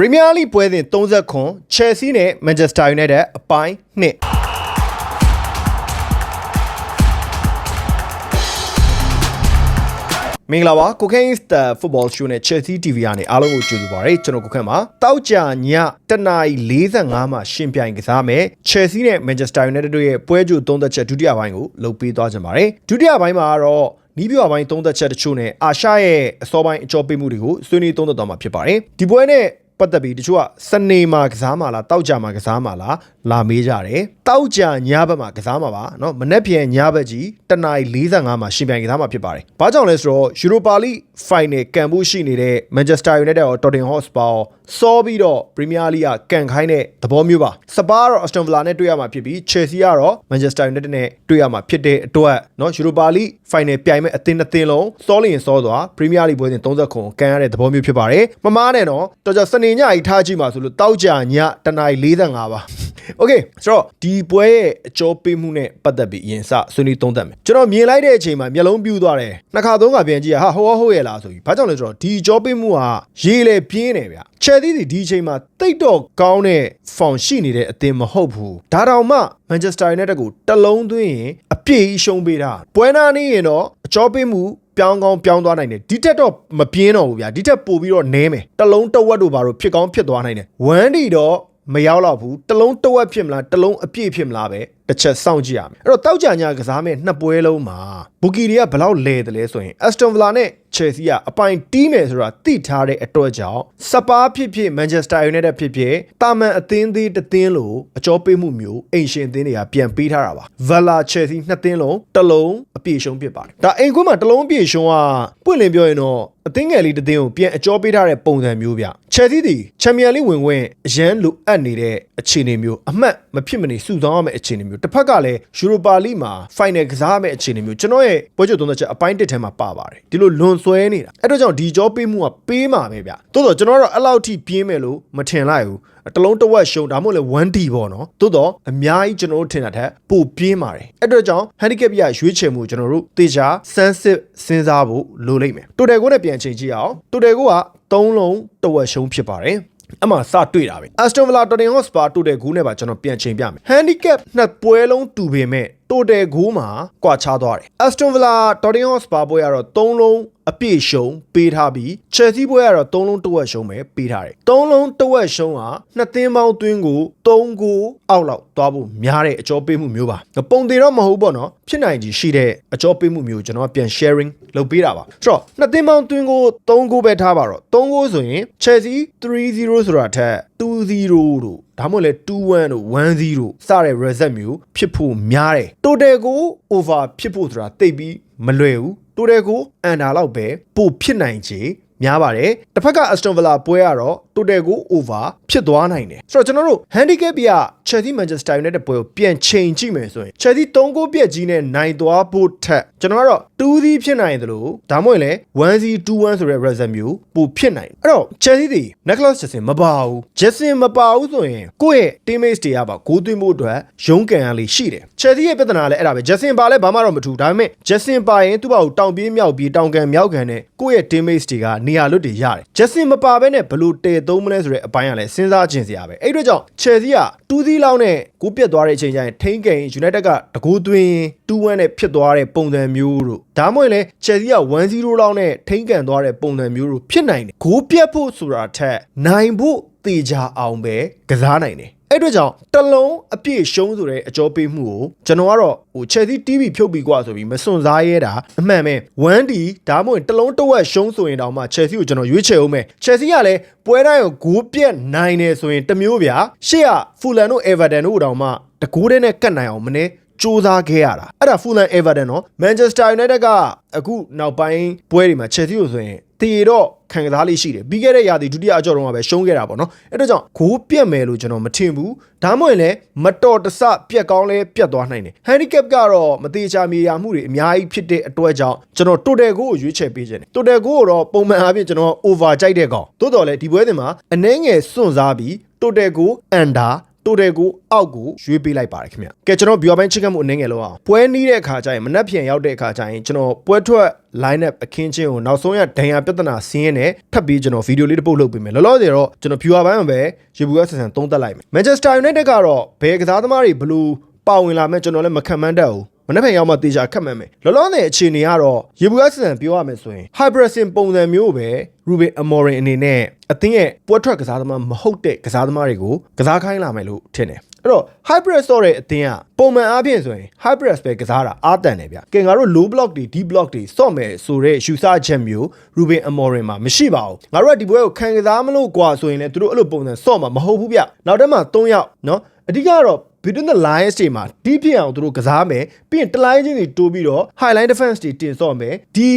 ပရီးမီးယားလိပွဲစဉ်30ခွန်ချယ်ဆီနဲ့မန်ချက်စတာယူနိုက်တက်အပိုင်းနှစ်မင်္ဂလာပါကိုကိန်းစတာဖုတ်ဘောရှိုးနဲ့ Chelsea TV ကနေအားလုံးကိုကြိုဆိုပါရစေကျွန်တော်ကိုခန့်ပါတောက်ကြညတနာရီ45မှာရှင်ပြိုင်ကစားမယ် Chelsea နဲ့ Manchester United တို့ရဲ့ပွဲကြိုသုံးသက်ချက်ဒုတိယပိုင်းကိုလုပ်ပေးသွားကြပါမယ်ဒုတိယပိုင်းမှာကတော့နီးပြပိုင်းသုံးသက်ချက်တချို့နဲ့အာရှရဲ့အစောပိုင်းအကြောပေးမှုတွေကိုဆွေးနွေးသုံးသက်သွားမှာဖြစ်ပါတယ်ဒီပွဲနဲ့ ပတ်သက်ပြီးတချို့ကစနေမှာကစားမှာလားတောက်ကြမှာကစားမှာလားလာမေးကြတယ်တောက်ကြညဘက်မှာကစားမှာပါเนาะမနေ့ပြန်ညဘက်ကြီးတနာရီ45မှာရှင်ပြိုင်ကစားမှာဖြစ်ပါတယ်ဘာကြောင့်လဲဆိုတော့ Europa League Final ကန်ဖို့ရှိနေတဲ့ Manchester United ရော Tottenham Hotspur စောပြီးတော့ Premier League ကကန်ခိုင်းတဲ့သဘောမျိုးပါစပါကတော့ Aston Villa နဲ့တွေ့ရမှာဖြစ်ပြီး Chelsea ကတော့ Manchester United နဲ့တွေ့ရမှာဖြစ်တဲ့အတွက်เนาะ Europa League Final ပြိုင်မဲ့အသင်းတစ်သင်းလုံးစောလျင်စောသွား Premier League ပွဲစဉ်30ခုကန်ရတဲ့သဘောမျိုးဖြစ်ပါတယ်မမားနဲ့တော့တော်ကြစနေညကြီးထားကြည့်မှာဆိုလို့တောက်ကြညတနာရီ45ပါโอเคဆိုတော့ဒီပွဲရဲ့အကျော်ပေးမှုနဲ့ပတ်သက်ပြီးအရင်စဆွေးနွေးသုံးသပ်မယ်ကျွန်တော်မြင်လိုက်တဲ့အချိန်မှာမျက်လုံးပြူးသွားတယ်နှစ်ခါသုံးခါပြန်ကြည့်ရဟာဟိုဟဟုတ်ရဲ့လားဆိုပြီးဘာကြောင့်လဲဆိုတော့ဒီအကျော်ပေးမှုကရေလေပြင်းတယ်ဗျ ချယ်သီးဒီဒီအချိန်မှာတိတ်တော့ကောင်းတဲ့ဖောင်ရှိနေတဲ့အသင်းမဟုတ်ဘူးဒါတောင်မှမန်ချက်စတာယူနိုက်တက်ကိုတလုံးသွင်းရင်အပြည့်ကြီးရှုံးပေးတာပွဲနာနေရင်တော့အကျော်ပေးမှုပြောင်းကောင်းပြောင်းသွားနိုင်တယ်ဒီတက်တော့မပြင်းတော့ဘူးဗျာဒီတက်ပို့ပြီးတော့နဲမယ်တလုံးတဝက်တို့ဘာလို့ဖြစ်ကောင်းဖြစ်သွားနိုင်တယ်ဝမ်းဒီတော့မရောက်တော့ဘူးတလုံးတဝက်ဖြစ်မလားတလုံးအပြည့်ဖြစ်မလားပဲ တစ်ချက်စောင့်ကြည့်ရမယ်အဲ့တော့တောက်ကြညာကစားမဲ့နှစ်ပွဲလုံးမှာဘူကီတွေကဘလောက်လဲတယ်လဲဆိုရင် Aston Villa နဲ့ Chelsea ကအပိုင်တီးမယ်ဆိုတာသိထားတဲ့အတွက်ကြောင့်စပါးဖြစ်ဖြစ် Manchester United ဖြစ်ဖြစ်တာမန်အသင်းသေးတစ်သင်းလို့အကြောပေးမှုမျိုးအိမ်ရှင်အသင်းတွေကပြန်ပေးထားတာပါ Villa Chelsea နှစ်သင်းလုံးတစ်လုံးအပြည့်ရှုံးဖြစ်ပါတယ်ဒါအိမ်ခွန်းမှာတစ်လုံးအပြည့်ရှုံးကပွင့်လင်းပြောရင်တော့အသင်းငယ်လေးတစ်သင်းကိုပြန်အကြောပေးထားတဲ့ပုံစံမျိုးဗျ Chelsea ဒီချန်ပီယံလိဝင်ဝင်အရန်လိုအပ်နေတဲ့အခြေအနေမျိုးအမှတ်မဖြစ်မနေစုဆောင်းရမယ့်အခြေအနေမျိုးတစ်ဖက်ကလည်း Europa League မှာ Final ကစားရမယ့်အခြေအနေမျိုးကျွန်တော်ရဲ့ပွဲချုပ်သုံးသက်ချက်အပိုင်းတစ်ထဲမှာပါပါတယ်ဒီလိုလွန်ဆွဲနေတာအဲ့တော့ကြောင့်ဒီကြောပေးမှုကပေးမှာပဲဗျတိုးတော့ကျွန်တော်ကတော့အဲ့လောက်ထိပြင်းမယ်လို့မထင်လိုက်ဘူးတလုံးတစ်ဝက်ရှုံဒါမှမဟုတ်လေ 1D ပေါ့နော်တိုးတော့အများကြီးကျွန်တော်တို့ထင်တာထက်ပိုပြင်းပါတယ်အဲ့တော့ကြောင့် handicap ရရွေးချယ်မှုကျွန်တော်တို့တေချာစမ်းစစ်စဉ်းစားဖို့လိုလိမ့်မယ်တိုတယ်ကိုနဲ့ပြန်ချိန်ကြည့်အောင်တိုတယ်ကိုက3လုံးတစ်ဝက်ရှုံဖြစ်ပါတယ် အမှစတွေ့တာပဲ Aston Villa Tottenham Hotspur တိုတယ်ဂူးနဲ့ပါကျွန်တော်ပြန်ချိန်ပြမယ် handicap နှစ်ပွဲလုံးတူပေမဲ့ တိုတယ်ဂိုးမှာကွာခြားသွားတယ်။ Aston Villa Tottenham Hotspur ပွဲကတော့3လုံးအပြည့်ရှုံပေးထားပြီး Chelsea ပွဲကတော့3လုံးတစ်ဝက်ရှုံပဲပေးထားတယ်။3လုံးတစ်ဝက်ရှုံကနှစ်သင်းပေါင်းသွင်းကို3ကိုအောက်လောက်သွားဖို့များတဲ့အကျော်ပေးမှုမျိုးပါ။ပုံသေးတော့မဟုတ်ပေါ့နော်။ဖြစ်နိုင်ကြီးရှိတဲ့အကျော်ပေးမှုမျိုးကျွန်တော်ကပြန် sharing လုပ်ပေးတာပါ။ဆိုတော့နှစ်သင်းပေါင်းသွင်းကို3ကိုပဲထားပါတော့3ကိုဆိုရင် Chelsea 3-0ဆိုတာထက် 2-0တို့ဒါမှမဟုတ်လေ2-1တို့1-0တို့စတဲ့ reset မျိုးဖြစ်ဖို့များတယ် total ကို over ဖြစ်ဖို့ဆိုတာတိတ်ပြီးမလွယ်ဘူး total ကို under လောက်ပဲပို့ဖြစ်နိုင်ချေများပါတယ်တစ်ဖက်က Aston Villa ပွဲကတော့ total ကို over ဖြစ်သွားနိုင်တယ်ဆိုတော့ကျွန်တော်တို့ handicap ပြ Chelsea Manchester United ပွဲကိုပြန်ချိန်ကြည့်မယ်ဆိုရင် Chelsea 3ဂိုးပြက်ကြီးနဲ့နိုင်သွားဖို့ထက်ကျွန်တော်ကတော့2စီးဖြစ်နိုင်တယ်လို့ဒါမှမဟုတ်လေ1စီး2-1ဆိုတဲ့ result မျိုးပိုဖြစ်နိုင်အဲ့တော့ Chelsea ဒီ Nicholas Jackson မပါဘူး Jackson မပါဘူးဆိုရင်ကိုယ့်ရဲ့ teammates တွေကပါဂိုးသွင်းဖို့အတွက်ရုန်းကန်ရလေးရှိတယ် Chelsea ရဲ့ပြဿနာလည်းအဲ့ဒါပဲ Jackson ပါလဲဘာမှတော့မထူဒါပေမဲ့ Jackson ပါရင်သူ့ဘာကိုတောင်ပြေးမြောက်ပြေးတောင်ကန်မြောက်ကန်နဲ့ကိုယ့်ရဲ့ teammates တွေကနေရာလွတ်တွေရတယ် Jackson မပါဘဲနဲ့ဘလို့တဲသုံးမလဲဆိုတဲ့အပိုင်းကလည်းစဉ်းစားခြင်းစရာပဲအဲ့အတွက်ကြောင့် Chelsea က2စီးလောက်နဲ့ကိုပြတ်သွားတဲ့အချိန်ကျရင်ထိန်းကန် United ကတကူသွင်း2-1နဲ့ဖြစ်သွားတဲ့ပုံစံမျိုးတို့ဒါမှမဟုတ်လေ Chelsea က1-0လောက်နဲ့ထိန်းကန်သွားတဲ့ပုံစံမျိုးတို့ဖြစ်နိုင်တယ်ဂိုးပြတ်ဖို့ဆိုတာထက်နိုင်ဖို့တေချာအောင်ပဲကစားနိုင်တယ် အဲ့အတွက်ကြောင့်တလုံးအပြည့်ရှုံးဆိုတဲ့အကြောပေးမှုကိုကျွန်တော်ကတော့ဟို Chelsea TV ဖြုတ်ပြီးกว่าဆိုပြီးမစွန့်စားရဲတာအမှန်ပဲ 1D ဒါမှမဟုတ်တလုံးတစ်ဝက်ရှုံးဆိုရင်တောင်မှ Chelsea ကိုကျွန်တော်ရွေးချယ်အောင်မယ် Chelsea ကလည်းပွဲတိုင်းကိုဂိုးပြက်နိုင်တယ်ဆိုရင်တမျိုးဗျာရှေ့က Fulham တို့ Everton တို့တောင်မှတကူးတဲ့နဲ့ကတ်နိုင်အောင်မနေစူးစမ်းခဲ့ရတာအဲ့ဒါ Fulham Everton နော် Manchester United ကအခုနောက်ပိုင်းပွဲတွေမှာ Chelsea ကိုဆိုရင်တည်တော့ ခံစားလေးရှိတယ်ပြီးခဲ့တဲ့ရာသီဒုတိယအကြော့တုန်းကပဲရှုံးခဲ့တာပေါ့နော်အဲ့တော့ကြောင့်ဂိုးပြက်မယ်လို့ကျွန်တော်မထင်ဘူးဒါမှမဟုတ်လည်းမတော်တဆပြက်ကောင်းလဲပြက်သွားနိုင်တယ် handicap ကတော့မသေးချာမြေယာမှုတွေအများကြီးဖြစ်တဲ့အတွက်ကြောင့်ကျွန်တော် total ကိုရွေးချယ်ပေးခြင်းတယ် total ကိုတော့ပုံမှန်အားဖြင့်ကျွန်တော် over ကြိုက်တဲ့ကောင်သို့တော်လည်းဒီပွဲစဉ်မှာအနှဲငယ်စွန့်စားပြီး total ကို under တိုတယ်ကိုအောက်ကိုရွေးပေးလိုက်ပါတယ်ခင်ဗျကဲကျွန်တော် viewer ပိုင်းချက်ကမှုအနေငယ်လောက်အောင်ပွဲနီးတဲ့အခါကျရင်မနှက်ပြန်ရောက်တဲ့အခါကျရင်ကျွန်တော်ပွဲထွက် line up အခင်းချင်းကိုနောက်ဆုံးရဒဏ်ရာပြဿနာဆင်းရဲနဲ့ထပ်ပြီးကျွန်တော်ဗီဒီယိုလေးတစ်ပုတ်လုပ်ပေးမယ်လောလောဆယ်တော့ကျွန်တော် viewer ပိုင်းမှာပဲရေဘူးကဆန်ဆန်သုံးသပ်လိုက်မယ် Manchester United ကတော့ဘယ်ကစားသမားတွေဘလို့ပါဝင်လာမဲ့ကျွန်တော်လည်းမခံမှန်းတတ်ဘူး မနေ့ဖက်ရောက်မှတေချာခတ်မှန်းမယ်လောလောဆယ်အခြေအနေကတော့ရေဘူးကဆန်ဆန်ပြောရမယ်ဆိုရင် Hypersin ပုံစံမျိုးပဲ Ruben Amorim အနေနဲ့အသင်းရဲ့ပွဲထွက်ကစားသမားမဟုတ်တဲ့ကစားသမားတွေကိုကစားခိုင်းလာမယ်လို့ထင်တယ်အဲ့တော့ hybrid ဆိုတဲ့အသင်းကပုံမှန်အားဖြင့်ဆိုရင် hybrid ပဲကစားတာအားတန်တယ်ဗျကဲငါတို့ low block တွေ deep block တွေစော့မယ်ဆိုတဲ့ယူဆချက်မျိုး Ruben Amorim မှာမရှိပါဘူးငါတို့ကဒီပွဲကိုခံကစားမလို့ကွာဆိုရင်လည်းသူတို့အဲ့လိုပုံစံစော့မှာမဟုတ်ဘူးဗျနောက်တန်းမှာ3ယောက်เนาะအဓိကတော့ between the lines တွေမှာတီးပြအောင်သူတို့ကစားမယ်ပြီးရင်တလိုင်းချင်းတွေတိုးပြီးတော့ highline defense တွေတင်ဆော့မယ်ဒီ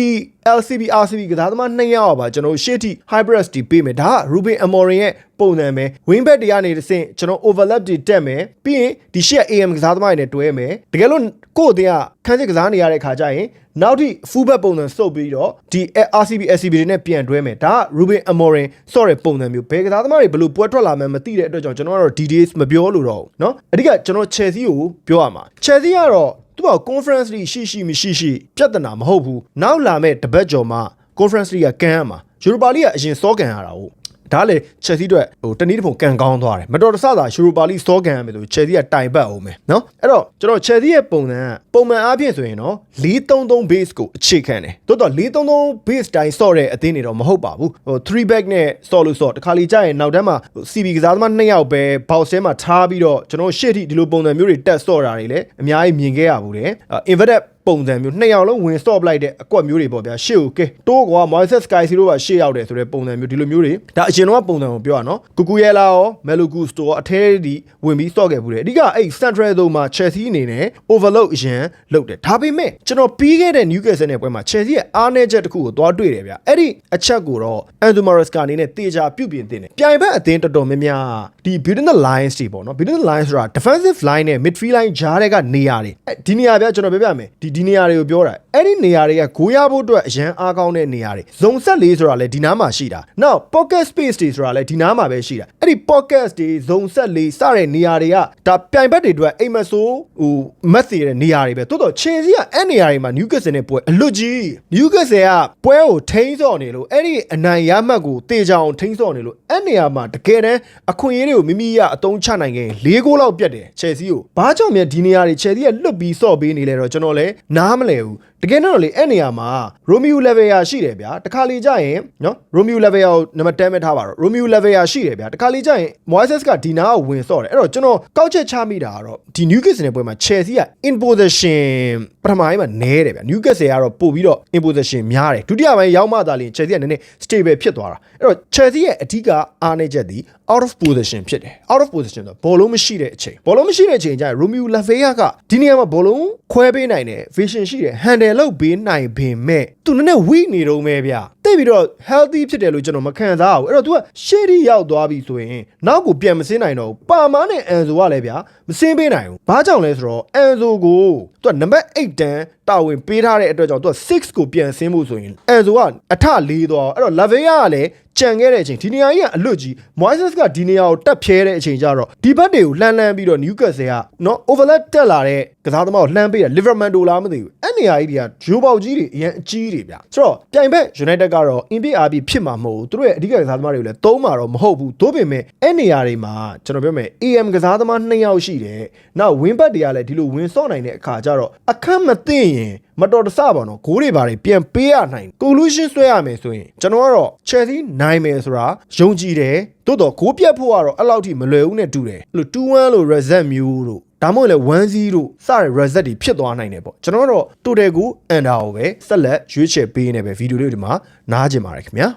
LCB RCB ကစားသမား2ယောက်ပါကျွန်တော်ရှေ့ထိ hybrid တွေပေးမယ်ဒါက Ruben Amorim ရဲ့ပုံစံပဲ wing back တွေကနေတစ်ဆင့်ကျွန်တော် overlap တွေတက်မယ်ပြီးရင်ဒီရှေ့ AM ကစားသမားတွေနဲ့တွဲမယ်တကယ်လို့ကိုယ့်အတင်းကခန်းစစ်ကစားနေရတဲ့ခါကျရင်နောက်ထိ full back ပုံစံစုပ်ပြီးတော့ဒီ RCB SCB တွေနဲ့ပြန်တွဲမယ်ဒါက Ruben Amorim ဆော့တဲ့ပုံစံမျိုးဘယ်ကစားသမားတွေဘယ်လိုပွဲထွက်လာမှန်းမသိတဲ့အတွက်ကြောင့်ကျွန်တော်ကတော့ details မပြောလို့တော့ဘူးเนาะအဓိကကျွန်တော် Chelsea ကိုပြောရမှာ Chelsea ကတော့သူက conference league ရှိရှိမရှိရှိပြဿနာမဟုတ်ဘူးနောက်လာမဲ့တပတ်ကျော်မှာ conference league ကကန်ရမှာ Europa league ကအရင်စောကန်ရတာဟုတ် ဒါလေ Chelsea အတွက်ဟိုတနည်းတစ်ပုံကန်ကောင်းသွားတယ်မတော်တဆသာ Europa league စောကန်ရမယ်ဆို Chelsea ကတိုင်ပတ်အောင်မယ်နော်အဲ့တော့ကျွန်တော် Chelsea ရဲ့ပုံစံကပုံမှန်အားဖြင့်ဆိုရင်တော့4-3-3 base ကိုအခြေခံတယ်တိုးတော့4-3-3 base တိုင်းစော့တဲ့အသင်းတွေတော့မဟုတ်ပါဘူးဟို3 back နဲ့စော့လို့စော့တခါလီကြာရင်နောက်တန်းမှာ CB ကစားသမား2ယောက်ပဲ box ထဲမှာထားပြီးတော့ကျွန်တော်ရှေ့ထိဒီလိုပုံစံမျိုးတွေတက်စော့တာတွေလည်းအများကြီးမြင်ခဲ့ရဘူးတယ် inverted ပုံစံမျိုးနှစ်ယောက်လုံးဝင် stop လိုက်တဲ့အကွက်မျိုးတွေပေါ့ဗျာရှေ့ကိုကဲတိုးကွာ Moises Sky Zero ကရှေ့ရောက်တယ်ဆိုတဲ့ပုံစံမျိုးဒီလိုမျိုးတွေဒါအရင်တော့ပုံစံကိုပြောရနော်ကူကူရဲလာရော Meluku Store အထဲဒီဝင်ပြီး stop ခဲ့ဘူးတယ်အဓိကအဲ့ Central တို့မှာ Chelsea အနေနဲ့ overload အရင်လုပ်တယ်ဒါပေမဲ့ကျွန်တော်ပြီးခဲ့တဲ့ Newcastle နဲ့ပွဲမှာ Chelsea ရဲ့အားနည်းချက်တစ်ခုကိုသွားတွေ့တယ်ဗျအဲ့ဒီအချက်ကိုတော့ Anthony Maresca အနေနဲ့တေချာပြုတ်ပြင်တင်တယ်ပြိုင်ဘက်အသင်းတော်တော်များများဒီ between the lines တွေပေါ့နော် between the lines ဆိုတာ defensive line နဲ့ midfield line ဂျားတဲ့ကနေရာတွေဒီနေရာဗျကျွန်တော်ပြောပြမယ်ဒီဒီနေရာတွေကိုပြောတာ အဲ့ဒီနေရာတွေကဂိုးရဖို့အတွက်အရန်အားကောင်းတဲ့နေရာတွေဇုံဆက်လေးဆိုတာလည်းဒီနားမှာရှိတာနောက် pocket space တွေဆိုတာလည်းဒီနားမှာပဲရှိတာအဲ့ဒီ pocket တွေဇုံဆက်လေးစတဲ့နေရာတွေကဒါပြိုင်ဘက်တွေအတွက်အိမ်မဆိုးဟိုမက်စီတဲ့နေရာတွေပဲတိုးတော့ Chelsea ကအဲ့နေရာတွေမှာ Newcastle နဲ့ပွဲအလွတ်ကြီး Newcastle ကပွဲကိုထိန်းစော့နေလို့အဲ့ဒီအနိုင်ရမှတ်ကိုတေချာအောင်ထိန်းစော့နေလို့အဲ့နေရာမှာတကယ်တမ်းအခွင့်အရေးတွေကိုမိမိရအသုံးချနိုင်ခဲ့၄ဂိုးလောက်ပြတ်တယ် Chelsea ကိုဘာကြောင့်မြဒီနေရာတွေ Chelsea ကလွတ်ပြီးစော့ပေးနေလဲတော့ကျွန်တော်လည်းနားမလဲဘူးတကယ်တော့လေအဲ့နေရာမှာ Romeo Lavia ရှိတယ်ဗျာတခါလေကြာရင်နော် Romeo Lavia ကိုနံပါတ်10ပဲထားပါတော့ Romeo Lavia ရှိတယ်ဗျာတခါလေကြာရင် Moises ကဒီနာကိုဝင်စော့တယ်အဲ့တော့ကျွန်တော်ကောက်ချက်ချမိတာကတော့ဒီ Newcastle နဲ့ပွဲမှာ Chelsea က in position ပထမပိုင်းမှာနဲတယ်ဗျာ Newcastle ကတော့ပို့ပြီးတော့ in position များတယ်ဒုတိယပိုင်းရောက်မှသာလျှင် Chelsea ကနည်းနည်း stable ဖြစ်သွားတာအဲ့တော့ Chelsea ရဲ့အဓိကအားနည်းချက်ဒီ out of position ဖြစ်တယ် out of position ဆိုဘောလုံးမရှိတဲ့အချိန်ဘောလုံးမရှိတဲ့အချိန်ကျရင် Romeo Lavia ကဒီနေရာမှာဘောလုံးခွဲပေးနိုင်တယ် vision ရှိတယ် handle လုပ်ပေးနိုင်ပေမဲ့သူနည်းနည်း weak နေတော့မဲဗျ တိတ်ပြီးတော့ healthy ဖြစ်တယ်လို့ကျွန်တော်မခံစားဘူးအဲ့တော့ तू ကရှေ့ထိရောက်သွားပြီဆိုရင်နောက်ကိုပြန်မစင်းနိုင်တော့ဘူးပါမားနဲ့အန်ဆိုကလည်းဗျာမစင်းပေးနိုင်ဘူးဘာကြောင့်လဲဆိုတော့အန်ဆိုကို तू ကနံပါတ်8တန်းတာဝန်ပေးထားတဲ့အတွက်ကြောင့် तू က6ကိုပြန်ဆင်းဖို့ဆိုရင်အန်ဆိုကအထလေးသွားအဲ့တော့ Lavia ကလည်းကြံခဲ့တဲ့အချိန်ဒီနေရာကြီးကအလွတ်ကြီး Moises ကဒီနေရာကိုတက်ဖြဲတဲ့အချိန်ကျတော့ဒီဘက်တွေကိုလှမ်းလှမ်းပြီးတော့ Newcastle ကနော် overlap တက်လာတဲ့ကစားသမားကိုလှမ်းပေးတာ Livermando လားမသိဘူးအဲ့နေရာကြီးတွေကဂျိုးပေါက်ကြီးတွေအရင်အကြီးတွေဗျဆိုတော့ပြိုင်ဘက် United ကတော့ INPRB ဖြစ်မှာမဟုတ်ဘူးသူတို့ရဲ့အဓိကကစားသမားတွေကိုလည်းသုံးမှာတော့မဟုတ်ဘူးသို့ပေမဲ့အဲ့နေရာတွေမှာကျွန်တော်ပြောမယ် AM ကစားသမား2ယောက်ရှိတယ်နောက် win back တွေကလည်းဒီလိုဝင်ဆော့နိုင်တဲ့အခါကျတော့အခက်မသိရင်မတော်တဆပါတော့ဂိုးတွေပါတွေပြန်ပေးရနိုင် conclusion ဆွဲရမယ်ဆိုရင်ကျွန်တော်ကတော့ Chelsea နိုင်မယ်ဆိုတာယုံကြည်တယ်တိုးတော့ဂိုးပြတ်ဖို့ကတော့အဲ့လောက်ထိမလွယ်ဘူးနဲ့တူတယ်အဲ့လို2-1လို့ reset မျိုးတို့ ဒါမှမဟုတ်လေ1-0တို့စတဲ့ reset တွေဖြစ်သွားနိုင်တယ်ပေါ့ကျွန်တော်ကတော့တိုတယ်ကိုအန်ဒါကိုပဲဆက်လက်ရွေးချယ်ပေးနေပဲဗီဒီယိုလေးဒီမှာနားကျင်ပါတယ်ခင်ဗျာ